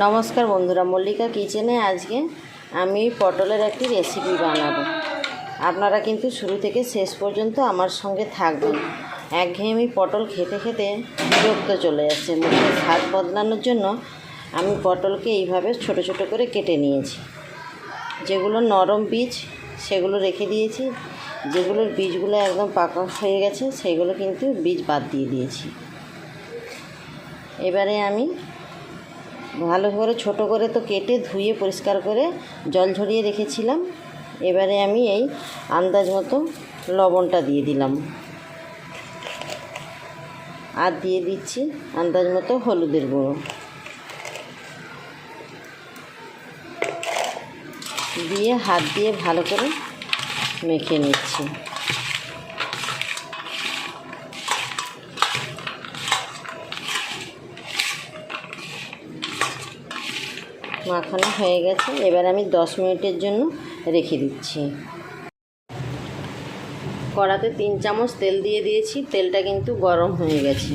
নমস্কার বন্ধুরা, মল্লিকা কিচেনে আজকে আমি পটলের একটি রেসিপি বানাবো। আপনারা কিন্তু শুরু থেকে শেষ পর্যন্ত আমার সঙ্গে থাকবেন। একঘেয়েমি পটল খেতে খেতে বিরক্ত চলে যাচ্ছে মুখে স্বাদ বদলানোর জন্য আমি পটলকে এইভাবে ছোট ছোট করে কেটে নিয়েছি। যেগুলো নরম বীজ, সেগুলো রেখে দিয়েছি। যেগুলোর বীজগুলো একদম পাকা হয়ে গেছে, সেগুলো কিন্তু বীজ বাদ দিয়ে দিয়েছি। এবারে আমি ভালো করে ছোট করে তো কেটে ধুয়ে পরিষ্কার করে জল ঝরিয়ে রেখেছিলাম। এবারে আমি এই আন্দাজ মতো লবণটা দিয়ে দিলাম। আর দিয়ে দিচ্ছি আন্দাজ মতো হলুদের গুঁড়ো। দিয়ে হাত দিয়ে ভালো করে মেখে নিচ্ছি। মাখানো হয়ে গেছে। এবার আমি দশ মিনিটের জন্য রেখে দিচ্ছি। কড়াতে তিন চামচ তেল দিয়ে দিয়েছি। তেলটা কিন্তু গরম হয়ে গেছে।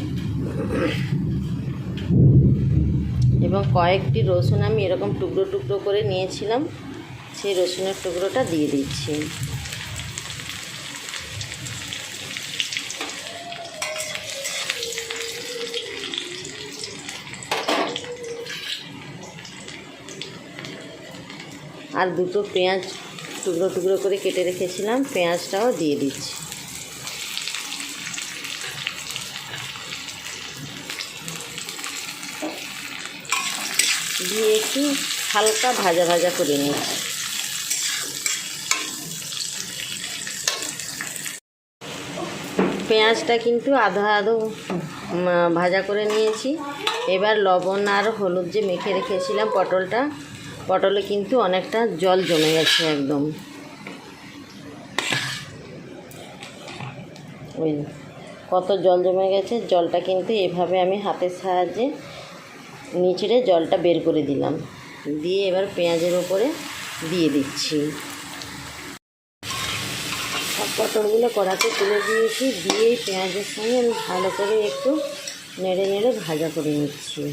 এবং কয়েকটি রসুন আমি এরকম টুকরো টুকরো করে নিয়েছিলাম। সেই রসুনের টুকরোটা দিয়ে দিচ্ছি। আর দুটো পেঁয়াজ টুকরো টুকরো করে কেটে রেখেছিলাম, পেঁয়াজটাও দিয়ে দিচ্ছি। দিয়ে একটু হালকা ভাজা ভাজা করে নিচ্ছি। পেঁয়াজটা কিন্তু আধা আধো ভাজা করে নিয়েছি। এবার লবণ আর হলুদ যে মেখে রেখেছিলাম পটলটা পটলে কিন্তু অনেকটা জল জমে গেছে একদম। ওই কত জল জমে গেছে, জলটা কিন্তু এভাবে আমি হাতের সাহায্যে নিচড়ে জলটা বের করে দিলাম। দিয়ে এবার পেঁয়াজের উপরে দিয়ে দিচ্ছি। সব পটলগুলো কড়াতে তুলে দিয়েছি, দিয়ে পেঁয়াজের সঙ্গে আমি ভালো করে একটু নেড়ে নেড়ে ভাজা করে নিচ্ছি।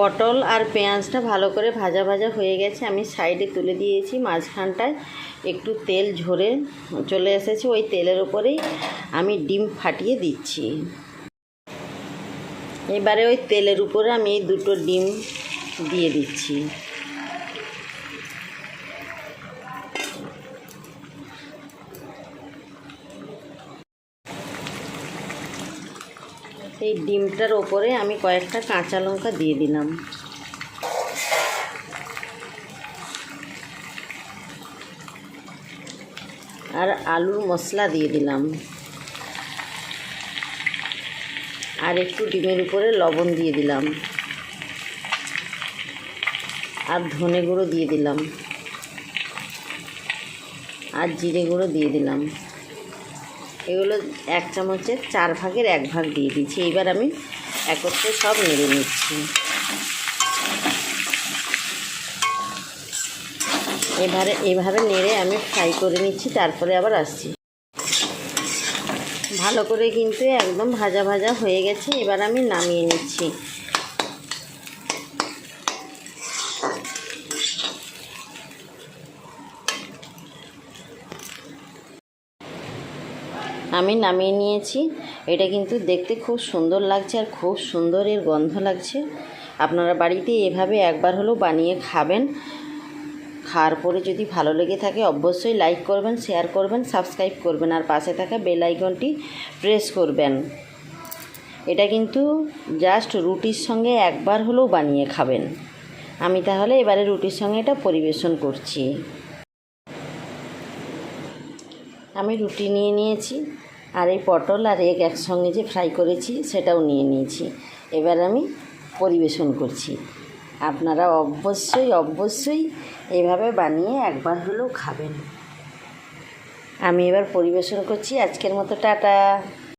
পটল আর পেঁয়াজটা ভালো করে ভাজা ভাজা হয়ে গেছে। আমি সাইডে তুলে দিয়েছি, মাঝখানটায় একটু তেল ঝরে চলে এসেছে, ওই তেলের উপরেই আমি ডিম ফাটিয়ে দিচ্ছি। এবারে ওই তেলের উপরে আমি দুটো ডিম দিয়ে দিচ্ছি। এই ডিমটার ওপরে আমি কয়েকটা কাঁচা লঙ্কা দিয়ে দিলাম। আর আলুর মশলা দিয়ে দিলাম। আর একটু ডিমের উপরে লবণ দিয়ে দিলাম। আর ধনে গুঁড়ো দিয়ে দিলাম। আর জিরে গুঁড়ো দিয়ে দিলাম। এগুলো এক চামচের চার ভাগের এক ভাগ দিয়ে দিচ্ছি। এইবার আমি একত্রে সব নেড়ে নিচ্ছি। এবারে, এভাবে নেড়ে আমি ফ্রাই করে নিচ্ছি, তারপরে আবার আসছি। ভালো করে কিন্তু একদম ভাজা ভাজা হয়ে গেছে, এবার আমি নামিয়ে নিচ্ছি। আমি নামিয়ে নিয়েছি। এটা কিন্তু দেখতে খুব সুন্দর লাগছে আর খুব সুন্দর এর গন্ধ লাগছে। আপনারা বাড়িতে এভাবে একবার হলেও বানিয়ে খাবেন। খাওয়ার পরে যদি ভালো লেগে থাকে অবশ্যই লাইক করবেন শেয়ার করবেন সাবস্ক্রাইব করবেন আর পাশে থাকা বেল আইকনটি প্রেস করবেন। এটা কিন্তু জাস্ট রুটির সঙ্গে একবার হলেও বানিয়ে খাবেন। আমি তাহলে এবারে রুটির সঙ্গে এটা পরিবেশন করছি। আমি রুটি নিয়ে নিয়েছি। আর এই পটল আর এগ একসঙ্গে যে ফ্রাই করেছি, সেটাও নিয়ে নিয়েছি। এবার আমি পরিবেশন করছি। আপনারা অবশ্যই অবশ্যই এভাবে বানিয়ে একবার হলেও খাবেন। আমি এবার পরিবেশন করছি। আজকের মতো টাটা।